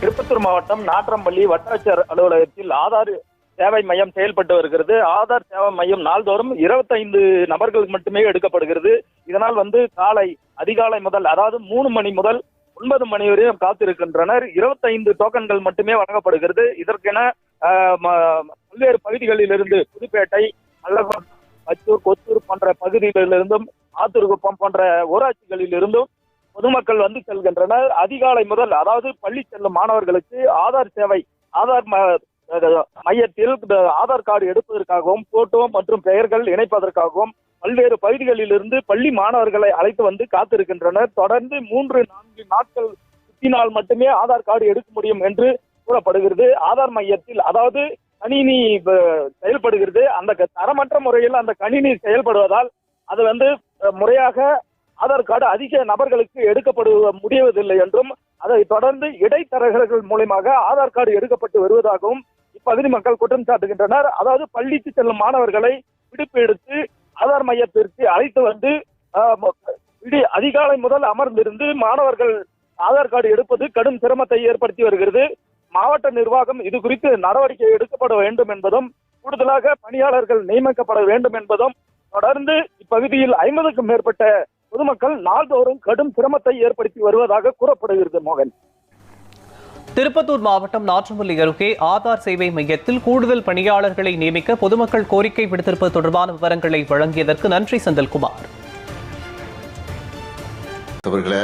திருப்பத்தூர் மாவட்டம் நாற்றம்பள்ளி வட்டாட்சியர் அலுவலகத்தில் ஆதார் சேவை மையம் செயல்பட்டு வருகிறது. ஆதார் சேவை மையம் நாள்தோறும் 25 நபர்களுக்கு மட்டுமே எடுக்கப்படுகிறது. இதனால் வந்து காலை அதிகாலை முதல் அதாவது மூணு மணி முதல் ஒன்பது மணி வரையும் காத்திருக்கின்றனர். 25 டோக்கன்கள் மட்டுமே வழங்கப்படுகிறது. இதற்கென ம- பல்வேறு பகுதிகளிலிருந்து புதுப்பேட்டை அல்லகோட் அச்சூர் கொத்தூர் போன்ற பகுதிகளிலிருந்தும் ஆத்தூர்குப்பம் போன்ற ஊராட்சிகளிலிருந்தும் பொதுமக்கள் வந்து செல்கின்றனர். அதிகாலை முதல் அதாவது பள்ளி செல்லும் மாணவர்களுக்கு ஆதார் சேவை ஆதார் ம- மையத்தில் ஆதார் கார்டு எடுப்பதற்காகவும் போட்டோ மற்றும் பெயர்கள் இணைப்பதற்காகவும் பல்வேறு பகுதிகளில் இருந்து பள்ளி மாணவர்களை அழைத்து வந்து காத்திருக்கின்றனர். தொடர்ந்து மூன்று நான்கு நாட்கள் சுற்றினால் மட்டுமே ஆதார் கார்டு எடுக்க முடியும் என்று கூறப்படுகிறது. ஆதார் மையத்தில் அதாவது கணினி செயல்படுகிறது. அந்த க- தரமற்ற முறையில் அந்த கணினி செயல்படுவதால் அது வந்து முறையாக ஆதார் கார்டு அதிக நபர்களுக்கு எடுக்கப்படு முடியவதில்லை என்றும் அதை தொடர்ந்து இடைத்தரகர்கள் மூலயமாக ஆதார் கார்டு எடுக்கப்பட்டு வருவதாகவும் இப்பகுதி மக்கள் குற்றம் சாட்டுகின்றனர். அதாவது பள்ளிக்கு செல்லும் மாணவர்களை விடுப்பு எடுத்து ஆதார் மையத்திற்கு அழைத்து வந்து அதிகாலை முதல் அமர்ந்திருந்து மாணவர்கள் ஆதார் கார்டு எடுப்பது கடும் சிரமத்தை ஏற்படுத்தி வருகிறது. மாவட்ட நிர்வாகம் இது குறித்து நடவடிக்கை எடுக்கப்பட வேண்டும் என்பதும் கூடுதலாக பணியாளர்கள் நியமிக்கப்பட வேண்டும் என்பதும் தொடர்ந்து இப்பகுதியில் ஐம்பதுக்கும் மேற்பட்ட பொதுமக்கள் நாள்தோறும் கடும் சிரமத்தை ஏற்படுத்தி வருவதாக கூறப்படுகிறது மோகன். திருப்பத்தூர் மாவட்டம் நாற்றம்பள்ளி அருகே ஆதார் சேவை மையத்தில் கூடுதல் பணியாளர்களை நியமிக்க பொதுமக்கள் கோரிக்கை விடுத்திருப்பது தொடர்பான விவரங்களை வழங்கியதற்கு நன்றி செந்தில்குமார். அவர்களே